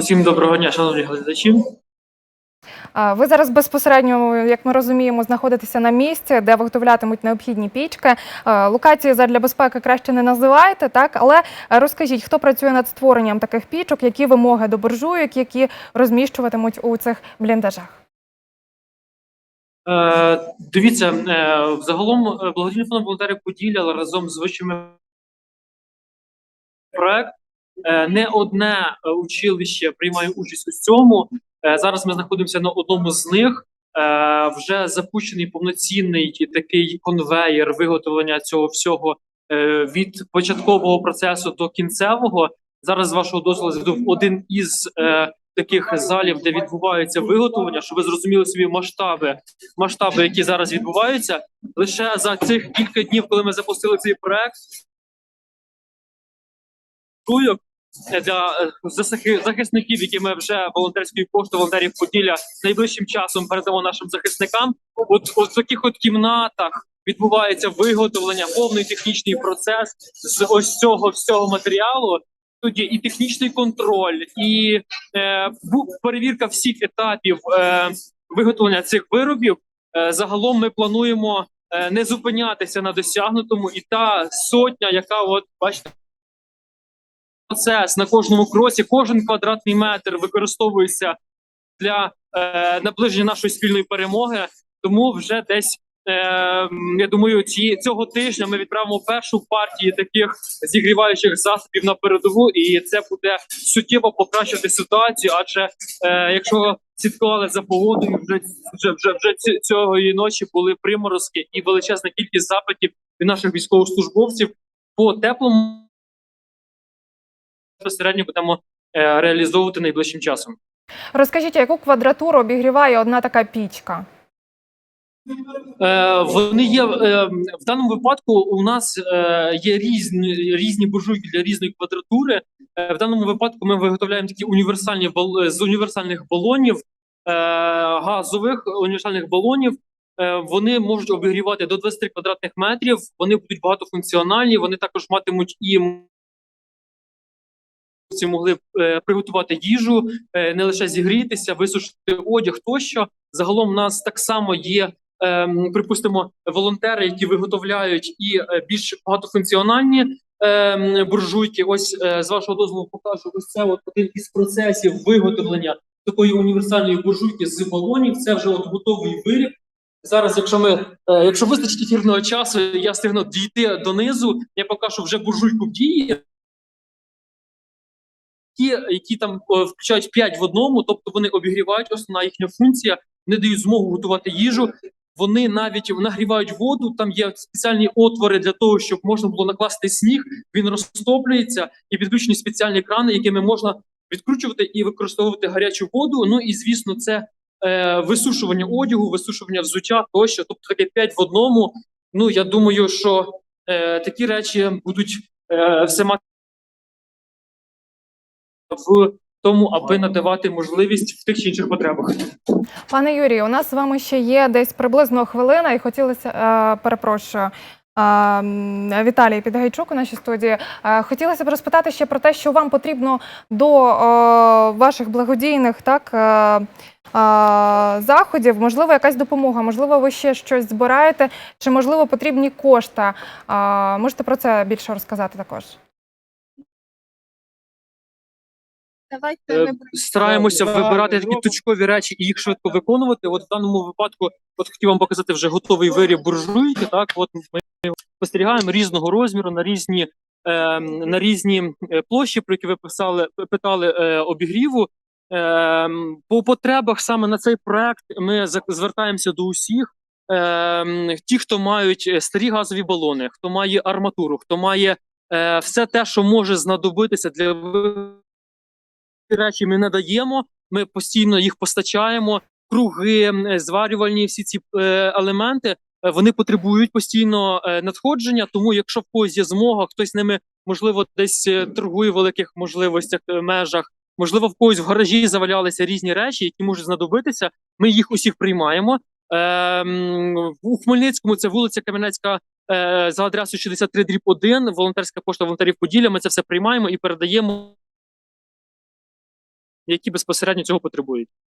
Усім доброго дня, шановні глядачі. Ви зараз безпосередньо, як ми розуміємо, знаходитеся на місці, де виготовлятимуть необхідні пічки. Локації задля безпеки краще не називайте, так але розкажіть, хто працює над створенням таких пічок, які вимоги до буржуйок, які розміщуватимуть у цих бліндажах. Е, дивіться, е, загалом е, благодійний фонд волонтерів Поділля разом з вищими проект. Е, не одне е, училище приймає участь у цьому. Е, зараз ми знаходимося на одному з них. Вже запущений повноцінний такий конвеєр виготовлення цього всього від початкового процесу до кінцевого. Зараз з вашого дозволу зайду в один із таких залів, де відбувається виготовлення, щоб ви зрозуміли собі масштаби, масштаби, які зараз відбуваються. Лише за цих кілька днів, коли ми запустили цей проект, для е, захисників, які ми вже волонтерською поштою волонтерів Поділля найближчим часом передамо нашим захисникам. От в таких от кімнатах відбувається виготовлення, повний технічний процес з ось цього всього матеріалу. Є і технічний контроль, і е, перевірка всіх етапів е, виготовлення цих виробів. Е, загалом ми плануємо е, не зупинятися на досягнутому, і та сотня, яка от бачите. Процес на кожному кроці, кожен квадратний метр використовується для е, наближення нашої спільної перемоги. Тому вже десь е, я думаю, ці цього тижня ми відправимо першу партію таких зігріваючих засобів на передову, і це буде суттєво покращити ситуацію. Адже е, якщо слідкували за погодою, вже вже вже вже цієї ночі були приморозки і величезна кількість запитів від наших військовослужбовців по теплому безпосередньо будемо е, реалізовувати найближчим часом. Розкажіть, яку квадратуру обігріває одна така пічка? Е, вони є е, в даному випадку. У нас є різні різні буржуйки для різної квадратури. В даному випадку ми виготовляємо такі універсальні з універсальних балонів газових універсальних балонів. Вони можуть обігрівати до 23 квадратних метрів. Вони будуть багатофункціональні. Вони також матимуть і могли е, приготувати їжу, е, не лише зігрітися, висушити одяг тощо. Загалом у нас так само є ем, припустимо, волонтери, які виготовляють і е, більш багатофункціональні ем, буржуйки. Ось з вашого дозволу покажу. Ось це от один із процесів виготовлення такої універсальної буржуйки з балонів. Це вже от готовий виріб. Зараз, якщо ми, якщо вистачить ефірного часу, я встигну дійти донизу. Я покажу вже буржуйку в дії. Ті, які там е, включають 5 в одному, тобто вони обігрівають, основна їхня функція, не дають змогу готувати їжу. Вони навіть нагрівають воду. Там є спеціальні отвори для того, щоб можна було накласти сніг. Він розтоплюється і підключені спеціальні крани, якими можна відкручувати і використовувати гарячу воду. Ну і звісно, це е, висушування одягу, висушування взуття тощо. Тобто таке 5 в одному. Ну я думаю, що е, такі речі будуть е, все мати в тому, аби надавати можливість в тих чи інших потребах. Пане Юрію, у нас з вами ще є десь приблизно хвилина, і хотілося е, перепрошую. е, Віталій Підгайчук у нашій студії. Е, Хотілося б розпитати ще про те, що вам потрібно до е, ваших благодійних так, заходів. Можливо, якась допомога, можливо, ви ще щось збираєте, чи можливо потрібні кошти. Можете про це більше розказати також? Давайте Е, стараємося вибирати такі точкові речі і їх швидко виконувати. От в даному випадку, от хотів вам показати вже готовий виріб буржуйки. Так, от ми спостерігаємо різного розміру на різні е, на різні е, площі, про які ви писали, питали е, обігріву. Е, по потребах саме на цей проект ми звертаємося до усіх. Е, ті, хто мають е, старі газові балони, хто має арматуру, хто має е, все те, що може знадобитися для речі ми не даємо. Ми постійно їх постачаємо. Круги, зварювальні всі ці е, елементи е, вони потребують постійно е, надходження. Тому, якщо в когось є змога, хтось ними можливо десь е, торгує в великих можливостях е, межах. Можливо, в когось в гаражі завалялися різні речі, які можуть знадобитися. Ми їх усіх приймаємо. Е, у Хмельницькому це вулиця Кам'янецька е, за адресою 63 дріб 1, волонтерська пошта волонтерів Поділля. Ми це все приймаємо і передаємо які безпосередньо цього потребують.